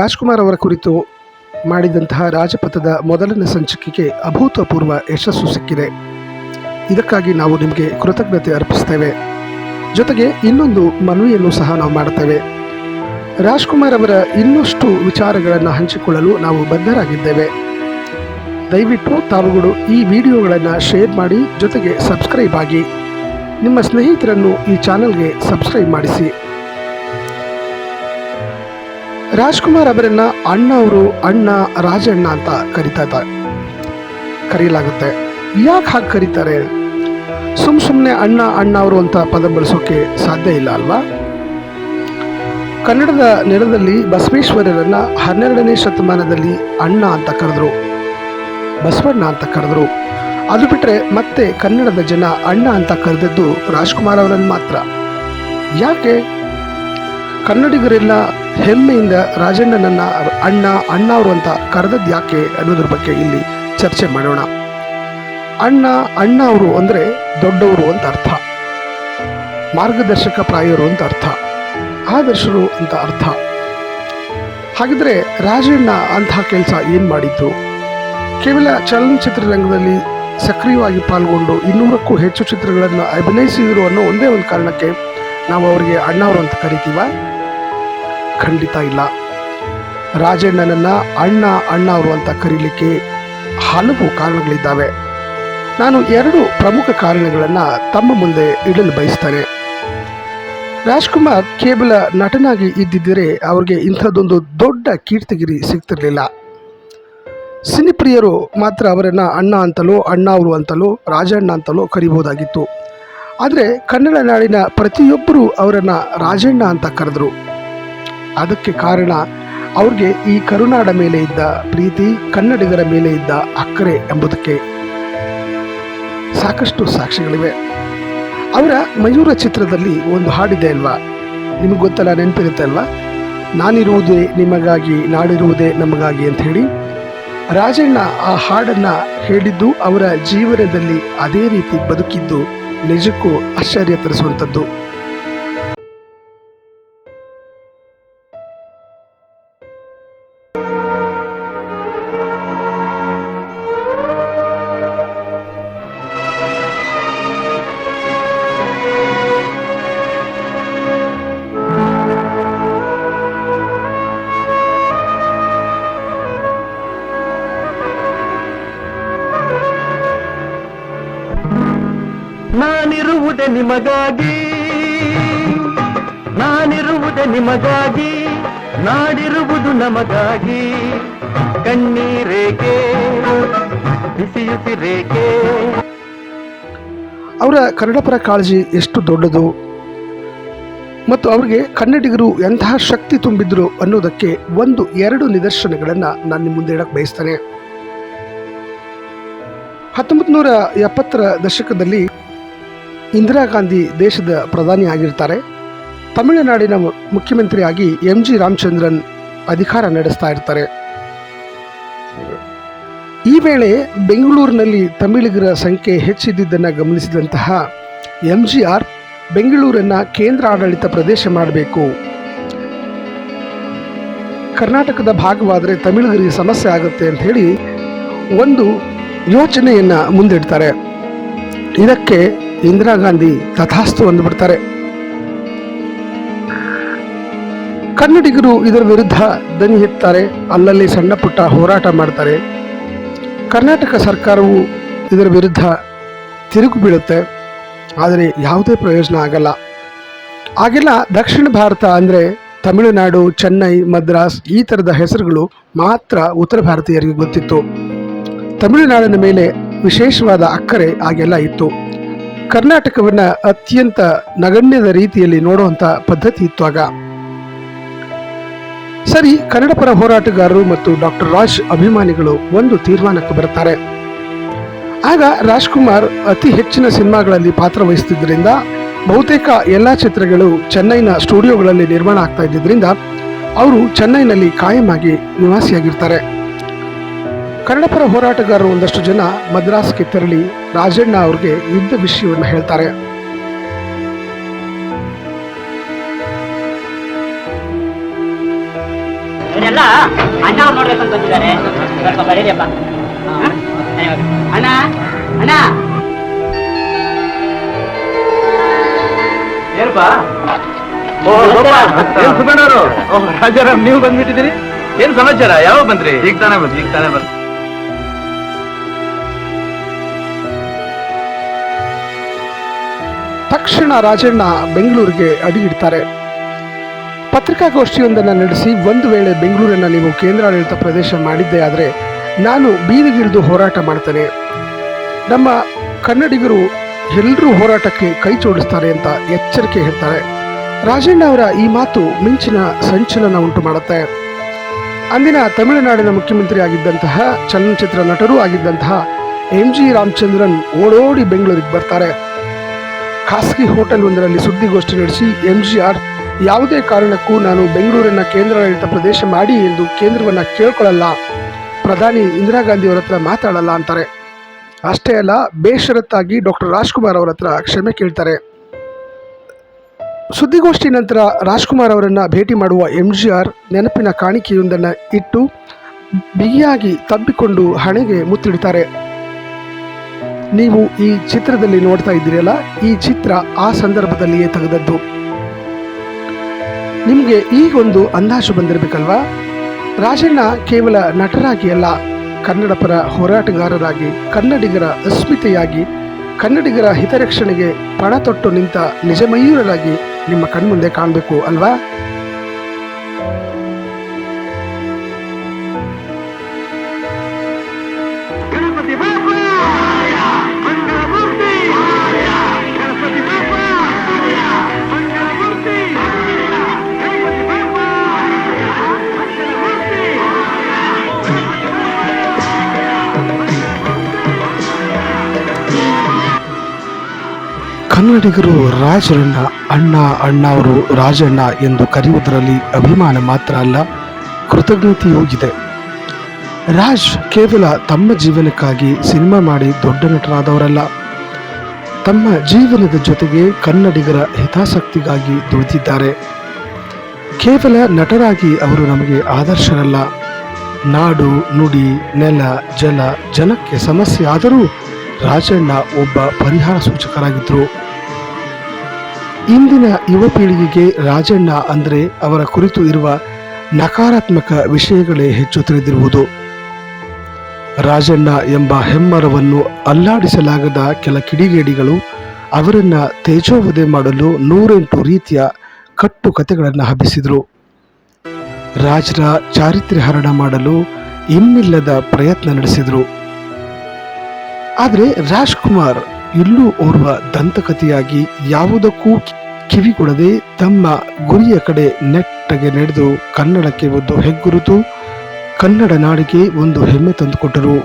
ರಾಜ್ಕುಮಾರ್ ಅವರ ಕುರಿತು ಮಾಡಿದಂತಹ ರಾಜಪಥದ ಮೊದಲನೇ ಸಂಚಿಕೆಗೆ ಅಭೂತಪೂರ್ವ ಯಶಸ್ಸು ಸಿಕ್ಕಿದೆ. ಇದಕ್ಕಾಗಿ ನಾವು ನಿಮಗೆ ಕೃತಜ್ಞತೆ ಅರ್ಪಿಸ್ತೇವೆ. ಜೊತೆಗೆ ಇನ್ನೊಂದು ಮನವಿಯನ್ನು ಸಹ ನಾವು ಮಾಡುತ್ತೇವೆ. ರಾಜ್ಕುಮಾರ್ ಅವರ ಇನ್ನಷ್ಟು ವಿಚಾರಗಳನ್ನು ಹಂಚಿಕೊಳ್ಳಲು ನಾವು ಬದ್ಧರಾಗಿದ್ದೇವೆ. ದಯವಿಟ್ಟು ತಾವುಗಳು ಈ ವಿಡಿಯೋಗಳನ್ನು ಶೇರ್ ಮಾಡಿ, ಜೊತೆಗೆ ಸಬ್ಸ್ಕ್ರೈಬ್ ಆಗಿ. ನಿಮ್ಮ ಸ್ನೇಹಿತರನ್ನು ಈ ಚಾನಲ್ಗೆ ಸಬ್ಸ್ಕ್ರೈಬ್ ಮಾಡಿಸಿ. ರಾಜ್ಕುಮಾರ್ ಅವರನ್ನ ಅಣ್ಣ ಅವರು ಅಣ್ಣ ರಾಜಣ್ಣ ಅಂತ ಕರಿತಾ ಇದ್ದಾರೆ. ಕರೆಯಲಾಗುತ್ತೆ ಯಾಕೆ ಹಾಗೆ ಕರೀತಾರೆ? ಸುಮ್ ಸುಮ್ಮನೆ ಅಣ್ಣ ಅಣ್ಣ ಅವರು ಅಂತ ಪದ ಬಳಸೋಕೆ ಸಾಧ್ಯ ಇಲ್ಲ ಅಲ್ವಾ? ಕನ್ನಡದ ನೆಲದಲ್ಲಿ ಬಸವೇಶ್ವರರನ್ನ ಹನ್ನೆರಡನೇ ಶತಮಾನದಲ್ಲಿ ಅಣ್ಣ ಅಂತ ಕರೆದ್ರು. ಬಸವಣ್ಣ ಅಂತ ಕರೆದ್ರು. ಅದು ಬಿಟ್ಟರೆ ಮತ್ತೆ ಕನ್ನಡದ ಜನ ಅಣ್ಣ ಅಂತ ಕರೆದದ್ದು ರಾಜ್ಕುಮಾರ್ ಅವರನ್ನು ಮಾತ್ರ. ಯಾಕೆ? ಕನ್ನಡಿಗರೆಲ್ಲ ಹೆಮ್ಮೆಯಿಂದ ರಾಜಣ್ಣನನ್ನ ಅಣ್ಣ ಅಣ್ಣ ಅವರು ಅಂತ ಕರೆದದ್ದು ಯಾಕೆ ಅನ್ನೋದ್ರ ಬಗ್ಗೆ ಇಲ್ಲಿ ಚರ್ಚೆ ಮಾಡೋಣ. ಅಣ್ಣ ಅಣ್ಣ ಅವರು ಅಂದರೆ ದೊಡ್ಡವರು ಅಂತ ಅರ್ಥ. ಮಾರ್ಗದರ್ಶಕ ಪ್ರಾಯರು ಅಂತ ಅರ್ಥ. ಆದರ್ಶರು ಅಂತ ಅರ್ಥ. ಹಾಗಿದ್ರೆ ರಾಜಣ್ಣ ಅಂತಹ ಕೆಲಸ ಏನು ಮಾಡಿದ್ದು? ಕೇವಲ ಚಲನಚಿತ್ರ ರಂಗದಲ್ಲಿ ಸಕ್ರಿಯವಾಗಿ ಪಾಲ್ಗೊಂಡು ಇನ್ನೂರಕ್ಕೂ ಹೆಚ್ಚು ಚಿತ್ರಗಳನ್ನು ಅಭಿನಯಿಸಿದರು ಅನ್ನೋ ಒಂದೇ ಒಂದು ಕಾರಣಕ್ಕೆ ನಾವು ಅವರಿಗೆ ಅಣ್ಣವರು ಅಂತ ಕರಿತೀವ? ಖಂಡಿತ ಇಲ್ಲ. ರಾಜಣ್ಣನನ್ನ ಅಣ್ಣ ಅಣ್ಣ ಅವರು ಅಂತ ಕರೀಲಿಕ್ಕೆ ಹಲವು ಕಾರಣಗಳಿದ್ದಾವೆ. ನಾನು ಎರಡು ಪ್ರಮುಖ ಕಾರಣಗಳನ್ನು ತಮ್ಮ ಮುಂದೆ ಇಡಲು ಬಯಸ್ತಾನೆ. ರಾಜ್ಕುಮಾರ್ ಕೇವಲ ನಟನಾಗಿ ಇದ್ದಿದ್ದರೆ ಅವ್ರಿಗೆ ಇಂಥದ್ದೊಂದು ದೊಡ್ಡ ಕೀರ್ತಿಗಿರಿ ಸಿಗ್ತಿರಲಿಲ್ಲ. ಸಿನಿಪ್ರಿಯರು ಮಾತ್ರ ಅವರನ್ನು ಅಣ್ಣ ಅಂತಲೋ ಅಣ್ಣ ಅವರು ಅಂತಲೋ, ರಾಜಣ್ಣ ಅಂತಲೋ ಕರಿಬೋದಾಗಿತ್ತು ಆದರೆ ಕನ್ನಡ ನಾಡಿನ ಪ್ರತಿಯೊಬ್ಬರೂ ಅವರನ್ನು ರಾಜಣ್ಣ ಅಂತ ಕರೆದರು. ಅದಕ್ಕೆ ಕಾರಣ ಅವ್ರಿಗೆ ಈ ಕರುನಾಡ ಮೇಲೆ ಇದ್ದ ಪ್ರೀತಿ, ಕನ್ನಡಿಗರ ಮೇಲೆ ಇದ್ದ ಅಕ್ಕರೆ ಎಂಬುದಕ್ಕೆ ಸಾಕಷ್ಟು ಸಾಕ್ಷಿಗಳಿವೆ. ಅವರ ಮಯೂರ ಚಿತ್ರದಲ್ಲಿ ಒಂದು ಹಾಡಿದೆ ಅಲ್ವಾ? ನಿಮಗೆ ಗೊತ್ತಲ್ಲ, ನೆನಪಿರುತ್ತೆ ಅಲ್ವಾ? ನಾನಿರುವುದೇ ನಿಮಗಾಗಿ, ನಾಡಿರುವುದೇ ನಮಗಾಗಿ ಅಂತ ಹೇಳಿ. ರಾಜಣ್ಣ ಆ ಹಾಡನ್ನು ಹೇಳಿದ್ದು ಅವರ ಜೀವನದಲ್ಲಿ ಅದೇ ರೀತಿ ಬದುಕಿದ್ದು ನಿಜಕ್ಕೂ ಆಶ್ಚರ್ಯ ತರಿಸುವಂಥದ್ದು. ನಾನಿರುವುದೇ ನಿಮಗಾಗಿ. ನಾನಿರುವುದೆ ನಿಮಗಾಗಿ. ನಾಡಿರುವುದು ನಮಗಾಗಿ. ಕಣ್ಣೀರೇಕೆ ಬಿಸಿಯುಸಿರೇಕೆ ಅವರ ಕನ್ನಡ ಪರ ಕಾಳಜಿ ಎಷ್ಟು ದೊಡ್ಡದು? ಮತ್ತು ಅವರಿಗೆ ಕನ್ನಡಿಗರು ಎಂತಹ ಶಕ್ತಿ ತುಂಬಿದ್ರು ಅನ್ನೋದಕ್ಕೆ ಒಂದು, ಎರಡು ನಿದರ್ಶನಗಳನ್ನು ನಾನು ನಿಮ್ಮ ಮುಂದೆ ಇಡಕ್ಕೆ ಬಯಸ್ತೇನೆ. ಹತ್ತೊಂಬತ್ತು ನೂರ ಎಪ್ಪತ್ತರ ದಶಕದಲ್ಲಿ ಇಂದಿರಾ ಗಾಂಧಿ ದೇಶದ ಪ್ರಧಾನಿ ಆಗಿರ್ತಾರೆ. ತಮಿಳುನಾಡಿನ ಮುಖ್ಯಮಂತ್ರಿಯಾಗಿ ಎಂ ಜಿ ರಾಮಚಂದ್ರನ್ ಅಧಿಕಾರ ನಡೆಸ್ತಾ ಇರ್ತಾರೆ. ಈ ವೇಳೆ ಬೆಂಗಳೂರಿನಲ್ಲಿ ತಮಿಳಿಗರ ಸಂಖ್ಯೆ ಹೆಚ್ಚಿದ್ದುದನ್ನು ಗಮನಿಸಿದಂತಹ ಎಂ ಜಿ ಆರ್ ಬೆಂಗಳೂರನ್ನು ಕೇಂದ್ರ ಆಡಳಿತ ಪ್ರದೇಶ ಮಾಡಬೇಕು. ಕರ್ನಾಟಕದ ಭಾಗವಾದರೆ ತಮಿಳಿಗರಿಗೆ ಸಮಸ್ಯೆ ಆಗುತ್ತೆ ಅಂತ ಹೇಳಿ ಒಂದು ಯೋಚನೆಯನ್ನು ಮುಂದಿಡ್ತಾರೆ. ಇದಕ್ಕೆ ಇಂದಿರಾ ಗಾಂಧಿ ತಥಾಸ್ತು ಅಂದ್ಬಿಡ್ತಾರೆ. ಕನ್ನಡಿಗರು ಇದರ ವಿರುದ್ಧ ದನಿ ಎತ್ತಾರೆ, ಅಲ್ಲಲ್ಲಿ ಸಣ್ಣ ಪುಟ್ಟ ಹೋರಾಟ ಮಾಡ್ತಾರೆ. ಕರ್ನಾಟಕ ಸರ್ಕಾರವು ಇದರ ವಿರುದ್ಧ ತಿರುಗು ಬೀಳುತ್ತೆ, ಆದರೆ ಯಾವುದೇ ಪ್ರಯೋಜನ ಆಗಲ್ಲ. ಆಗೆಲ್ಲ ದಕ್ಷಿಣ ಭಾರತ ಅಂದರೆ ತಮಿಳುನಾಡು, ಚೆನ್ನೈ, ಮದ್ರಾಸ್ ಈ ಥರದ ಹೆಸರುಗಳು ಮಾತ್ರ ಉತ್ತರ ಭಾರತೀಯರಿಗೆ ಗೊತ್ತಿತ್ತು. ತಮಿಳುನಾಡಿನ ಮೇಲೆ ವಿಶೇಷವಾದ ಅಕ್ಕರೆ ಆಗೆಲ್ಲ ಇತ್ತು. ಕರ್ನಾಟಕವನ್ನು ಅತ್ಯಂತ ನಗಣ್ಯದ ರೀತಿಯಲ್ಲಿ ನೋಡುವಂಥ ಪದ್ಧತಿ ಇತ್ತು ಆಗ. ಸರಿ ಕನ್ನಡ ಪರ ಹೋರಾಟಗಾರರು ಮತ್ತು ಡಾಕ್ಟರ್ ರಾಜ್ ಅಭಿಮಾನಿಗಳು ಒಂದು ತೀರ್ಮಾನಕ್ಕೆ ಬರುತ್ತಾರೆ. ಆಗ ರಾಜ್ಕುಮಾರ್ ಅತಿ ಹೆಚ್ಚಿನ ಸಿನಿಮಾಗಳಲ್ಲಿ ಪಾತ್ರ ವಹಿಸ್ತಿದ್ದರಿಂದ ಬಹುತೇಕ ಎಲ್ಲ ಚಿತ್ರಗಳು ಚೆನ್ನೈನ ಸ್ಟುಡಿಯೋಗಳಲ್ಲಿ ನಿರ್ಮಾಣ ಆಗ್ತಾ ಇದ್ದಿದ್ದರಿಂದ, ಅವರು ಚೆನ್ನೈನಲ್ಲಿ ಕಾಯಮಾಗಿ ನಿವಾಸಿಯಾಗಿರ್ತಾರೆ. ಕನ್ನಡ ಪರ ಹೋರಾಟಗಾರರು ಒಂದಷ್ಟು ಜನ ಮದ್ರಾಸ್ಗೆ ತೆರಳಿ ರಾಜಣ್ಣ ಅವ್ರಿಗೆ ಯುದ್ಧ ವಿಷಯವನ್ನು ಹೇಳ್ತಾರೆ. ರಾಜಾರಾಮ್ ನೀವು ಬಂದ್ಬಿಟ್ಟಿದ್ದೀರಿ? ಏನ್ ಸಮಾಚಾರ? ಯಾವಾಗ ಬಂದ್ರಿ? ಈಗ ತಾನೇ ಬಂದ್ರಿ ಈಗ ತಾನೇ ಬಂದ್ರಿ ತಕ್ಷಣ ರಾಜಣ್ಣ ಬೆಂಗಳೂರಿಗೆ ಅಡಿಯಿಡ್ತಾರೆ ಪತ್ರಿಕಾಗೋಷ್ಠಿಯೊಂದನ್ನು ನಡೆಸಿ ಒಂದು ವೇಳೆ ಬೆಂಗಳೂರನ್ನು ನೀವು ಕೇಂದ್ರಾಡಳಿತ ಪ್ರದೇಶ ಮಾಡಿದ್ದೇ ಆದರೆ ನಾನು ಬೀದಿಗಿಳಿದು ಹೋರಾಟ ಮಾಡ್ತೇನೆ. ನಮ್ಮ ಕನ್ನಡಿಗರು ಎಲ್ಲರೂ ಹೋರಾಟಕ್ಕೆ ಕೈ ಜೋಡಿಸ್ತಾರೆ ಅಂತ ಎಚ್ಚರಿಕೆ ಹೇಳ್ತಾರೆ. ರಾಜಣ್ಣ ಅವರ ಈ ಮಾತು ಮಿಂಚಿನ ಸಂಚಲನ ಉಂಟು ಮಾಡುತ್ತೆ. ಅಂದಿನ ತಮಿಳುನಾಡಿನ ಮುಖ್ಯಮಂತ್ರಿ ಆಗಿದ್ದಂತಹ ಚಲನಚಿತ್ರ ನಟರೂ ಆಗಿದ್ದಂತಹ ಎಂ ಜಿ ರಾಮಚಂದ್ರನ್ ಓಡೋಡಿ ಬೆಂಗಳೂರಿಗೆ ಬರ್ತಾರೆ. ಖಾಸಗಿ ಹೋಟೆಲ್ ಒಂದರಲ್ಲಿ ಸುದ್ದಿಗೋಷ್ಠಿ ನಡೆಸಿ ಎಂಜಿಆರ್, ಯಾವುದೇ ಕಾರಣಕ್ಕೂ ನಾನು ಬೆಂಗಳೂರಿನ ಕೇಂದ್ರಾಡಳಿತ ಪ್ರದೇಶ ಮಾಡಿ ಎಂದು ಕೇಂದ್ರವನ್ನು ಕೇಳ್ಕೊಳ್ಳಲ್ಲ. ಪ್ರಧಾನಿ ಇಂದಿರಾ ಗಾಂಧಿ ಅವರ ಹತ್ರ ಮಾತಾಡಲ್ಲ ಅಂತಾರೆ. ಅಷ್ಟೇ ಅಲ್ಲ, ಬೇಷರತ್ತಾಗಿ ಡಾಕ್ಟರ್ ರಾಜ್ಕುಮಾರ್ ಅವರ ಹತ್ರ ಕ್ಷಮೆ ಕೇಳ್ತಾರೆ. ಸುದ್ದಿಗೋಷ್ಠಿ ನಂತರ ರಾಜ್ಕುಮಾರ್ ಅವರನ್ನು ಭೇಟಿ ಮಾಡುವ ಎಂಜಿಆರ್ ನೆನಪಿನ ಕಾಣಿಕೆಯೊಂದನ್ನು ಇಟ್ಟು ಬಿಗಿಯಾಗಿ ತಬ್ಬಿಕೊಂಡು ಹಣೆಗೆ ಮುತ್ತಿಡ್ತಾರೆ. ನೀವು ಈ ಚಿತ್ರದಲ್ಲಿ ನೋಡ್ತಾ ಇದ್ದೀರಲ್ಲ, ಈ ಚಿತ್ರ ಆ ಸಂದರ್ಭದಲ್ಲಿಯೇ ತೆಗೆದದ್ದು. ನಿಮಗೆ ಈಗೊಂದು ಅಂದಾಜು ಬಂದಿರಬೇಕಲ್ವಾ? ರಾಜಣ್ಣ ಕೇವಲ ನಟರಾಗಿ ಅಲ್ಲ ಕನ್ನಡ ಪರ ಹೋರಾಟಗಾರರಾಗಿ, ಕನ್ನಡಿಗರ ಅಸ್ಮಿತೆಯಾಗಿ, ಕನ್ನಡಿಗರ ಹಿತರಕ್ಷಣೆಗೆ ಪಣ ತೊಟ್ಟು ನಿಂತ ನಿಜಮಯೂರರಾಗಿ ನಿಮ್ಮ ಕಣ್ಮುಂದೆ ಕಾಣಬೇಕು ಅಲ್ವಾ? ಕನ್ನಡಿಗರು ರಾಜರಣ್ಣ ಅಣ್ಣ ಅಣ್ಣ ಅವರು ರಾಜಣ್ಣ ಎಂದು ಕರೆಯುವುದರಲ್ಲಿ ಅಭಿಮಾನ ಮಾತ್ರ ಅಲ್ಲ, ಕೃತಜ್ಞತೆಯೂ ಇದೆ. ರಾಜ್ ಕೇವಲ ತಮ್ಮ ಜೀವನಕ್ಕಾಗಿ ಸಿನಿಮಾ ಮಾಡಿ ದೊಡ್ಡ ನಟರಾದವರಲ್ಲ. ತಮ್ಮ ಜೀವನದ ಜೊತೆಗೆ ಕನ್ನಡಿಗರ ಹಿತಾಸಕ್ತಿಗಾಗಿ ದುಡಿದಿದ್ದಾರೆ. ಕೇವಲ ನಟರಾಗಿ ಅವರು ನಮಗೆ ಆದರ್ಶರಲ್ಲ. ನಾಡು, ನುಡಿ, ನೆಲ, ಜಲ, ಜನಕ್ಕೆ ಸಮಸ್ಯೆ ಆದರೂ ರಾಜಣ್ಣ ಒಬ್ಬ ಪರಿಹಾರ ಸೂಚಕರಾಗಿದ್ದರು. ಇಂದಿನ ಯುವ ಪೀಳಿಗೆಗೆ ರಾಜಣ್ಣ ಅಂದರೆ ಅವರ ಕುರಿತು ಇರುವ ನಕಾರಾತ್ಮಕ ವಿಷಯಗಳೇ ಹೆಚ್ಚು ತಿಳಿದಿರುವುದು. ರಾಜಣ್ಣ ಎಂಬ ಹೆಮ್ಮರವನ್ನು ಅಲ್ಲಾಡಿಸಲಾಗದ ಕೆಲ ಕಿಡಿಗೇಡಿಗಳು ಅವರನ್ನು ತೇಜೋವಧೆ ಮಾಡಲು ನೂರೆಂಟು ರೀತಿಯ ಕಟ್ಟು ಕಥೆಗಳನ್ನು ಹಬ್ಬಿಸಿದರು. ರಾಜರ ಚಾರಿತ್ರ್ಯ ಹರಣ ಮಾಡಲು ಇನ್ನಿಲ್ಲದ ಪ್ರಯತ್ನ ನಡೆಸಿದರು. ಆದರೆ ರಾಜ್ಕುಮಾರ್ ಇಲ್ಲೂ ಓರ್ವ ದಂತಕಥೆಯಾಗಿ ಯಾವುದಕ್ಕೂ ಕಿವಿಗೊಡದೆ ತಮ್ಮ ಗುರಿಯ ಕಡೆ ನೆಟ್ಟಗೆ ನಡೆದು ಕನ್ನಡಕ್ಕೆ ಒಂದು ಹೆಗ್ಗುರುತು, ಕನ್ನಡ ನಾಡಿಗೆ ಒಂದು ಹೆಮ್ಮೆ ತಂದುಕೊಟ್ಟರು.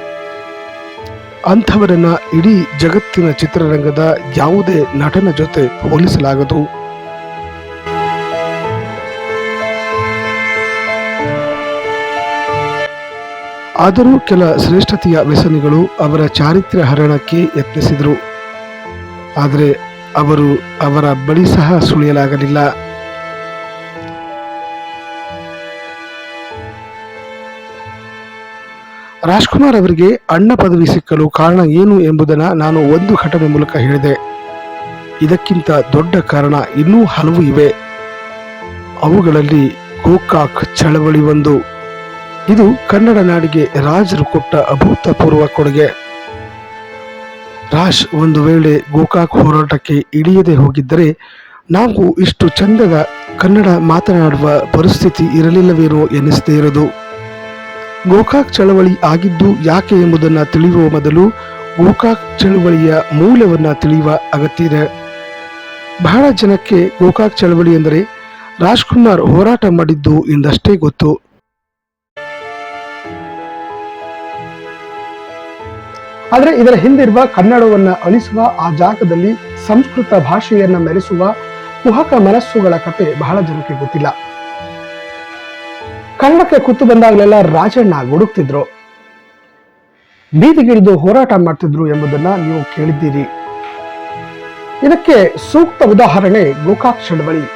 ಅಂಥವರನ್ನು ಇಡೀ ಜಗತ್ತಿನ ಚಿತ್ರರಂಗದ ಯಾವುದೇ ನಟನ ಜೊತೆ ಹೋಲಿಸಲಾಗದು. ಆದರೂ ಕೆಲ ಶ್ರೇಷ್ಠತೆಯ ವ್ಯಸನಿಗಳು ಅವರ ಚಾರಿತ್ರ್ಯ ಹರಣಕ್ಕೆ ಯತ್ನಿಸಿದರು. ಆದರೆ ಅವರು ಅವರ ಬಳಿ ಸಹ ಸುಳಿಯಲಾಗಲಿಲ್ಲ. ರಾಜ್ಕುಮಾರ್ ಅವರಿಗೆ ಅಣ್ಣ ಪದವಿ ಸಿಕ್ಕಲು ಕಾರಣ ಏನು ಎಂಬುದನ್ನು ನಾನು ಒಂದು ಘಟನೆ ಮೂಲಕ ಹೇಳಿದೆ. ಇದಕ್ಕಿಂತ ದೊಡ್ಡ ಕಾರಣ ಇನ್ನೂ ಹಲವು ಇವೆ. ಅವುಗಳಲ್ಲಿ ಗೋಕಾಕ್ ಚಳವಳಿ ಒಂದು. ಇದು ಕನ್ನಡ ನಾಡಿಗೆ ರಾಜರು ಕೊಟ್ಟ ಅಭೂತಪೂರ್ವ ಕೊಡುಗೆ. ರಾಜ್ ಒಂದು ವೇಳೆ ಗೋಕಾಕ್ ಹೋರಾಟಕ್ಕೆ ಇಳಿಯದೆ ಹೋಗಿದ್ದರೆ ನಾವು ಇಷ್ಟು ಚಂದದ ಕನ್ನಡ ಮಾತನಾಡುವ ಪರಿಸ್ಥಿತಿ ಇರಲಿಲ್ಲವೇನೋ ಎನಿಸದೇ ಇರೋದು. ಗೋಕಾಕ್ ಚಳವಳಿ ಆಗಿದ್ದು ಯಾಕೆ ಎಂಬುದನ್ನು ತಿಳಿಯುವ ಮೊದಲು ಗೋಕಾಕ್ ಚಳವಳಿಯ ಮೂಲವನ್ನು ತಿಳಿಯುವ ಅಗತ್ಯ ಇದೆ. ಬಹಳ ಜನಕ್ಕೆ ಗೋಕಾಕ್ ಚಳವಳಿ ಎಂದರೆ ರಾಜ್ಕುಮಾರ್ ಹೋರಾಟ ಮಾಡಿದ್ದು ಎಂದಷ್ಟೇ ಗೊತ್ತು. ಆದರೆ ಇದರ ಹಿಂದಿರುವ ಕನ್ನಡವನ್ನ ಅಳಿಸುವ ಆ ಜಾಗದಲ್ಲಿ ಸಂಸ್ಕೃತ ಭಾಷೆಯನ್ನ ಮೆರೆಸುವ ಕುಹಕ ಮನಸ್ಸುಗಳ ಕತೆ ಬಹಳ ಜನಕ್ಕೆ ಗೊತ್ತಿಲ್ಲ. ಕನ್ನಡಕ್ಕೆ ಕುತ್ತು ಬಂದಾಗಲೆಲ್ಲ ರಾಜಣ್ಣ ಗುಡುಕ್ತಿದ್ರು. ಬೀದಿಗಿಳಿದು ಹೋರಾಟ ಮಾಡ್ತಿದ್ರು ಎಂಬುದನ್ನ ನೀವು ಕೇಳಿದ್ದೀರಿ. ಇದಕ್ಕೆ ಸೂಕ್ತ ಉದಾಹರಣೆ ಗೋಕಾಕ್ ಚಳವಳಿ.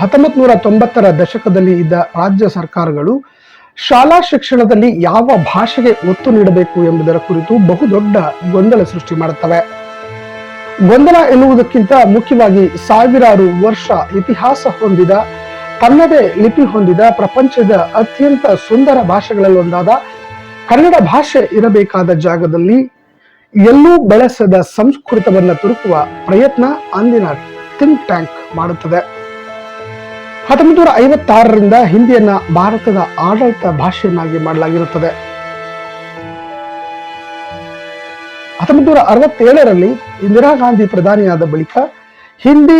ಹತ್ತೊಂಬತ್ತು ನೂರ ತೊಂಬತ್ತರ ದಶಕದಲ್ಲಿ ಇದ್ದ ರಾಜ್ಯ ಸರ್ಕಾರಗಳು ಶಾಲಾ ಶಿಕ್ಷಣದಲ್ಲಿ ಯಾವ ಭಾಷೆಗೆ ಒತ್ತು ನೀಡಬೇಕು ಎಂಬುದರ ಕುರಿತು ಬಹುದೊಡ್ಡ ಗೊಂದಲ ಸೃಷ್ಟಿ ಮಾಡುತ್ತವೆ. ಗೊಂದಲ ಎನ್ನುವುದಕ್ಕಿಂತ ಮುಖ್ಯವಾಗಿ ಸಾವಿರಾರು ವರ್ಷ ಇತಿಹಾಸ ಹೊಂದಿದ, ತನ್ನದೇ ಲಿಪಿ ಹೊಂದಿದ ಪ್ರಪಂಚದ ಅತ್ಯಂತ ಸುಂದರ ಭಾಷೆಗಳಲ್ಲಿ ಒಂದಾದ ಕನ್ನಡ ಭಾಷೆ ಇರಬೇಕಾದ ಜಾಗದಲ್ಲಿ ಎಲ್ಲೂ ಬೆಳೆಸದ ಸಂಸ್ಕೃತವನ್ನು ತುರುಕುವ ಪ್ರಯತ್ನ ಅಂದಿನ ಥಿಂಕ್ ಟ್ಯಾಂಕ್ ಮಾಡುತ್ತದೆ. ಹತ್ತೊಂಬತ್ತು ನೂರ ಐವತ್ತಾರರಿಂದ ಹಿಂದಿಯನ್ನ ಭಾರತದ ಆಡಳಿತ ಭಾಷೆಯನ್ನಾಗಿ ಮಾಡಲಾಗಿರುತ್ತದೆ. ಹತ್ತೊಂಬತ್ತು ನೂರ ಅರವತ್ತೇಳರಲ್ಲಿ ಇಂದಿರಾ ಗಾಂಧಿ ಪ್ರಧಾನಿಯಾದ ಬಳಿಕ ಹಿಂದಿ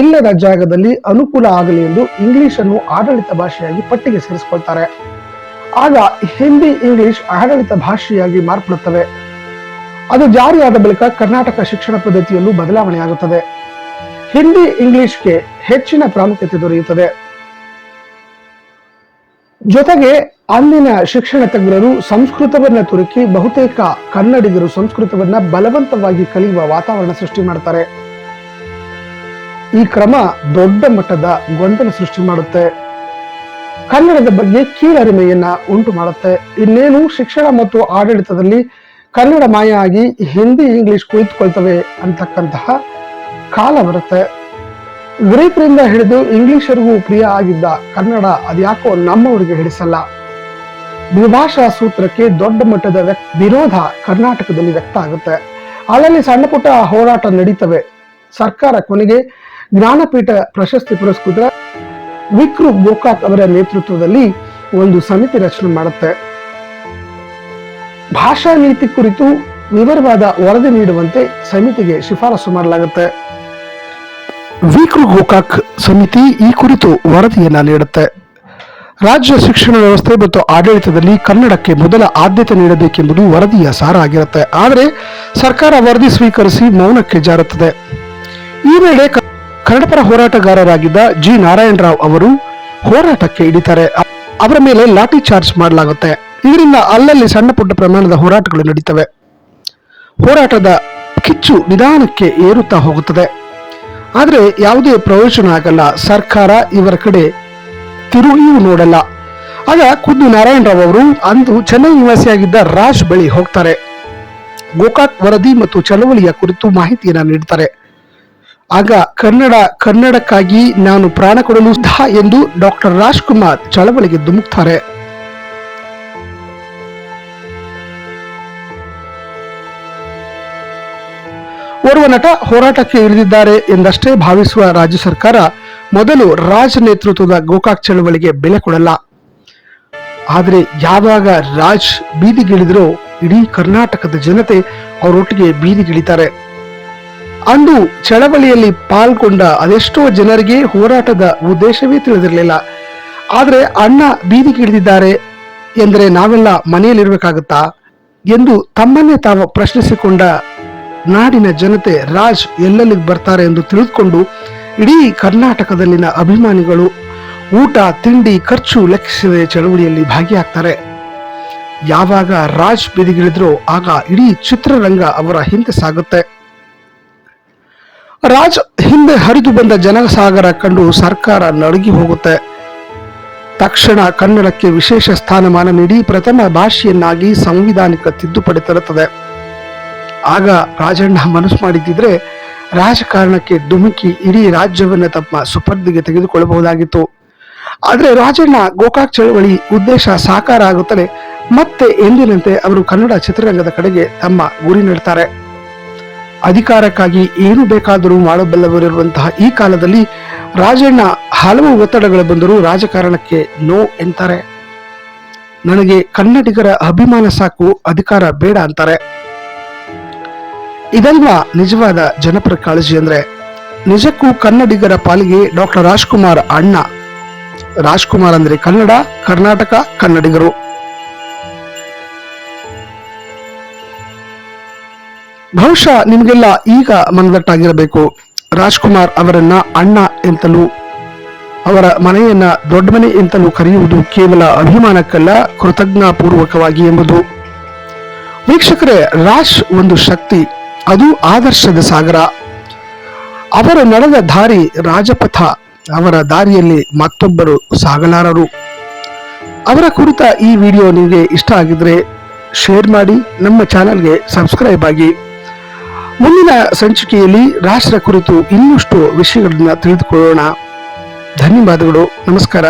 ಇಲ್ಲದ ಜಾಗದಲ್ಲಿ ಅನುಕೂಲ ಆಗಲಿ ಎಂದು ಇಂಗ್ಲಿಷ್ ಅನ್ನು ಆಡಳಿತ ಭಾಷೆಯಾಗಿ ಪಟ್ಟಿಗೆ ಸೇರಿಸಿಕೊಳ್ತಾರೆ. ಆಗ ಹಿಂದಿ ಇಂಗ್ಲಿಷ್ ಆಡಳಿತ ಭಾಷೆಯಾಗಿ ಮಾರ್ಪಡುತ್ತವೆ. ಅದು ಜಾರಿಯಾದ ಬಳಿಕ ಕರ್ನಾಟಕ ಶಿಕ್ಷಣ ಪದ್ಧತಿಯಲ್ಲೂ ಬದಲಾವಣೆಯಾಗುತ್ತದೆ. ಹಿಂದಿ ಇಂಗ್ಲಿಷ್ಗೆ ಹೆಚ್ಚಿನ ಪ್ರಾಮುಖ್ಯತೆ ದೊರೆಯುತ್ತದೆ. ಜೊತೆಗೆ ಅಂದಿನ ಶಿಕ್ಷಣ ತಜ್ಞರು ಸಂಸ್ಕೃತವನ್ನ ತುರುಕಿ ಬಹುತೇಕ ಕನ್ನಡಿಗರು ಸಂಸ್ಕೃತವನ್ನ ಬಲವಂತವಾಗಿ ಕಲಿಯುವ ವಾತಾವರಣ ಸೃಷ್ಟಿ ಮಾಡ್ತಾರೆ. ಈ ಕ್ರಮ ದೊಡ್ಡ ಮಟ್ಟದ ಗೊಂದಲ ಸೃಷ್ಟಿ ಮಾಡುತ್ತೆ. ಕನ್ನಡದ ಬಗ್ಗೆ ಕೀಳರಿಮೆಯನ್ನ ಉಂಟು ಮಾಡುತ್ತೆ. ಇನ್ನೇನು ಶಿಕ್ಷಣ ಮತ್ತು ಆಡಳಿತದಲ್ಲಿ ಕನ್ನಡ ಮಾಯ ಆಗಿ ಹಿಂದಿ, ಇಂಗ್ಲಿಷ್ ಕುಳಿತುಕೊಳ್ತವೆ ಅಂತಕ್ಕಂತಹ ಕಾಲ ಬರುತ್ತೆ. ಗ್ರೀಕ್ರಿಂದ ಹಿಡಿದು ಇಂಗ್ಲಿಷರಿಗೂ ಪ್ರಿಯ ಆಗಿದ್ದ ಕನ್ನಡ ಅದ್ಯಾಕೋ ನಮ್ಮವರಿಗೆ ಹಿಡಿಸಲ್ಲ. ದ್ವಿಭಾಷಾ ಸೂತ್ರಕ್ಕೆ ದೊಡ್ಡ ಮಟ್ಟದ ವಿರೋಧ ಕರ್ನಾಟಕದಲ್ಲಿ ವ್ಯಕ್ತ ಆಗುತ್ತೆ. ಅಲ್ಲಲ್ಲಿ ಸಣ್ಣ ಪುಟ್ಟ ಹೋರಾಟ ನಡೀತವೆ. ಸರ್ಕಾರ ಕೊನೆಗೆ ಜ್ಞಾನಪೀಠ ಪ್ರಶಸ್ತಿ ಪುರಸ್ಕೃತ ವಿಕ್ರು ಗೋಕಾಕ್ ಅವರ ನೇತೃತ್ವದಲ್ಲಿ ಒಂದು ಸಮಿತಿ ರಚನೆ ಮಾಡುತ್ತೆ. ಭಾಷಾ ನೀತಿ ಕುರಿತು ವಿವರವಾದ ವರದಿ ನೀಡುವಂತೆ ಸಮಿತಿಗೆ ಶಿಫಾರಸು ಮಾಡಲಾಗುತ್ತೆ. ವಿಕ್ರು ಗೋಕಾಕ್ ಸಮಿತಿ ಈ ಕುರಿತು ವರದಿಯನ್ನು ನೀಡುತ್ತೆ. ರಾಜ್ಯ ಶಿಕ್ಷಣ ವ್ಯವಸ್ಥೆ ಮತ್ತು ಆಡಳಿತದಲ್ಲಿ ಕನ್ನಡಕ್ಕೆ ಮೊದಲ ಆದ್ಯತೆ ನೀಡಬೇಕೆಂಬುದು ವರದಿಯ ಸಾರ ಆಗಿರುತ್ತೆ ಆದರೆ ಸರ್ಕಾರ ವರದಿ ಸ್ವೀಕರಿಸಿ ಮೌನಕ್ಕೆ ಜಾರುತ್ತದೆ. ಈ ವೇಳೆ ಕನ್ನಡಪರ ಹೋರಾಟಗಾರರಾಗಿದ್ದ ಜಿ ನಾರಾಯಣರಾವ್ ಅವರು ಹೋರಾಟಕ್ಕೆ ಇಳಿತಾರೆ. ಅ- ಅವರ ಮೇಲೆ ಲಾಠಿ ಚಾರ್ಜ್ ಮಾಡಲಾಗುತ್ತೆ. ಇದರಿಂದ ಅಲ್ಲಲ್ಲಿ ಸಣ್ಣ ಪುಟ್ಟ ಪ್ರಮಾಣದ ಹೋರಾಟಗಳು ನಡೀತವೆ. ಹೋರಾಟದ ಕಿಚ್ಚು ನಿಧಾನಕ್ಕೆ ಏರುತ್ತಾ ಹೋಗುತ್ತದೆ. ಆದರೆ ಯಾವುದೇ ಪ್ರಯೋಜನ ಆಗಲ್ಲ. ಸರ್ಕಾರ ಇವರ ಕಡೆ ತಿರುಗಿಯೂ ನೋಡಲ್ಲ. ಆಗ ಖುದ್ದು ನಾರಾಯಣರಾವ್ ಅವರು ಅಂದು ಚೆನ್ನೈ ನಿವಾಸಿಯಾಗಿದ್ದ ರಾಜ್ ಬಳಿ ಹೋಗ್ತಾರೆ. ಗೋಕಾಕ್ ವರದಿ ಮತ್ತು ಚಳವಳಿಯ ಕುರಿತು ಮಾಹಿತಿಯನ್ನು ನೀಡ್ತಾರೆ. ಆಗ ಕನ್ನಡ, ಕನ್ನಡಕ್ಕಾಗಿ ನಾನು ಪ್ರಾಣ ಕೊಡಲು ಸಹ ಎಂದು ಡಾಕ್ಟರ್ ರಾಜ್ಕುಮಾರ್ ಚಳವಳಿಗೆ ಧುಮುಕ್ತಾರೆ. ಓರ್ವ ನಟ ಹೋರಾಟಕ್ಕೆ ಇಳಿದಿದ್ದಾರೆ ಎಂದಷ್ಟೇ ಭಾವಿಸುವ ರಾಜ್ಯ ಸರ್ಕಾರ, ಮೊದಲು ರಾಜ್ ನೇತೃತ್ವದ ಗೋಕಾಕ್ ಚಳವಳಿಗೆ ಬೆಲೆ ಕೊಡಲ್ಲ. ಆದರೆ ಯಾವಾಗ ರಾಜ್ ಬೀದಿಗಿಳಿದ್ರೋ ಇಡೀ ಕರ್ನಾಟಕದ ಜನತೆ ಅವರೊಟ್ಟಿಗೆ ಬೀದಿಗಿಳಿತಾರೆ. ಅಂದು ಚಳವಳಿಯಲ್ಲಿ ಪಾಲ್ಗೊಂಡ ಅದೆಷ್ಟೋ ಜನರಿಗೆ ಹೋರಾಟದ ಉದ್ದೇಶವೇ ತಿಳಿದಿರಲಿಲ್ಲ. ಆದರೆ ಅಣ್ಣ ಬೀದಿಗಿಳಿದಿದ್ದಾರೆ ಎಂದರೆ ನಾವೆಲ್ಲ ಮನೆಯಲ್ಲಿರಬೇಕಾಗುತ್ತಾ? ಎಂದು ತಮ್ಮನ್ನೇ ತಾವು ಪ್ರಶ್ನಿಸಿಕೊಂಡ ನಾಡಿನ ಜನತೆ ರಾಜ್ ಎಲ್ಲೆಲ್ಲಿಗೆ ಬರ್ತಾರೆ ಎಂದು ತಿಳಿದುಕೊಂಡು ಇಡೀ ಕರ್ನಾಟಕದಲ್ಲಿನ ಅಭಿಮಾನಿಗಳು ಊಟ, ತಿಂಡಿ, ಖರ್ಚು ಲೆಕ್ಕಿಸದೆ ಚಳವಳಿಯಲ್ಲಿ ಭಾಗಿಯಾಗ್ತಾರೆ. ಯಾವಾಗ ರಾಜ್ ಬೀದಿಗಿಳಿದ್ರೋ ಆಗ ಇಡೀ ಚಿತ್ರರಂಗ ಅವರ ಹಿಂದೆ ಸಾಗುತ್ತೆ. ರಾಜ್ ಹಿಂದೆ ಹರಿದು ಬಂದ ಜನಸಾಗರ ಕಂಡು ಸರ್ಕಾರ ನಡುಗಿ ಹೋಗುತ್ತೆ. ತಕ್ಷಣ ಕನ್ನಡಕ್ಕೆ ವಿಶೇಷ ಸ್ಥಾನಮಾನ ನೀಡಿ ಪ್ರಥಮ ಭಾಷೆಯನ್ನಾಗಿ ಸಂವಿಧಾನಿಕ ತಿದ್ದುಪಡಿ ತರುತ್ತದೆ. ಆಗ ರಾಜಣ್ಣ ಮನಸ್ಸು ಮಾಡಿದ್ದಿದ್ರೆ ರಾಜಕಾರಣಕ್ಕೆ ಧುಮುಕಿ ಇಡೀ ರಾಜ್ಯವನ್ನ ತಮ್ಮ ಸುಪರ್ದಿಗೆ ತೆಗೆದುಕೊಳ್ಳಬಹುದಾಗಿತ್ತು. ಆದರೆ ರಾಜಣ್ಣ ಗೋಕಾಕ್ ಚಳವಳಿ ಉದ್ದೇಶ ಸಾಕಾರ ಆಗುತ್ತದೆ ಮತ್ತೆ ಎಂದಿನಂತೆ ಅವರು ಕನ್ನಡ ಚಿತ್ರರಂಗದ ಕಡೆಗೆ ತಮ್ಮ ಗುರಿ ನೀಡ್ತಾರೆ. ಅಧಿಕಾರಕ್ಕಾಗಿ ಏನು ಬೇಕಾದರೂ ಮಾಡಬಲ್ಲವರಿರುವಂತಹ ಈ ಕಾಲದಲ್ಲಿ ರಾಜಣ್ಣ ಹಲವು ಒತ್ತಡಗಳು ಬಂದರೂ ರಾಜಕಾರಣಕ್ಕೆ ನೋ ಎಂತಾರೆ. ನನಗೆ ಕನ್ನಡಿಗರ ಅಭಿಮಾನ ಸಾಕು ಅಧಿಕಾರ ಬೇಡ ಅಂತಾರೆ. ಇದಲ್ವಾ ನಿಜವಾದ ಜನಪರ ಕಾಳಜಿ ಅಂದ್ರೆ ನಿಜಕ್ಕೂ ಕನ್ನಡಿಗರ ಪಾಲಿಗೆ ಡಾಕ್ಟರ್ ರಾಜ್ಕುಮಾರ್ ಅಣ್ಣ. ರಾಜ್ಕುಮಾರ್ ಅಂದ್ರೆ ಕನ್ನಡ, ಕರ್ನಾಟಕ, ಕನ್ನಡಿಗರು. ಬಹುಶಃ ನಿಮಗೆಲ್ಲ ಈಗ ಮನದಟ್ಟಾಗಿರಬೇಕು. ರಾಜ್ಕುಮಾರ್ ಅವರನ್ನ ಅಣ್ಣ ಎಂತಲೂ, ಅವರ ಮನೆಯನ್ನ ದೊಡ್ಡ ಮನೆ ಎಂತಲೂ ಕರೆಯುವುದು ಕೇವಲ ಅಭಿಮಾನಕ್ಕಲ್ಲ, ಕೃತಜ್ಞಾಪೂರ್ವಕವಾಗಿ ಎಂಬುದು. ವೀಕ್ಷಕರೇ, ರಾಜ್ ಒಂದು ಶಕ್ತಿ. ಅದು ಆದರ್ಶದ ಸಾಗರ. ಅವರು ನಡೆದ ದಾರಿ ರಾಜಪಥ, ಅವರ ದಾರಿಯಲ್ಲಿ ಮತ್ತೊಬ್ಬರು ಸಾಗಲಾರರು. ಅವರ ಕುರಿತ ಈ ವಿಡಿಯೋ ನಿಮಗೆ ಇಷ್ಟ ಆಗಿದ್ರೆ ಶೇರ್ ಮಾಡಿ, ನಮ್ಮ ಚಾನಲ್ಗೆ ಸಬ್ಸ್ಕ್ರೈಬ್ ಆಗಿ. ಮುಂದಿನ ಸಂಚಿಕೆಯಲ್ಲಿ ರಾಷ್ಟ್ರ ಕುರಿತು ಇನ್ನಷ್ಟು ವಿಷಯಗಳನ್ನ ತಿಳಿದುಕೊಳ್ಳೋಣ. ಧನ್ಯವಾದಗಳು, ನಮಸ್ಕಾರ.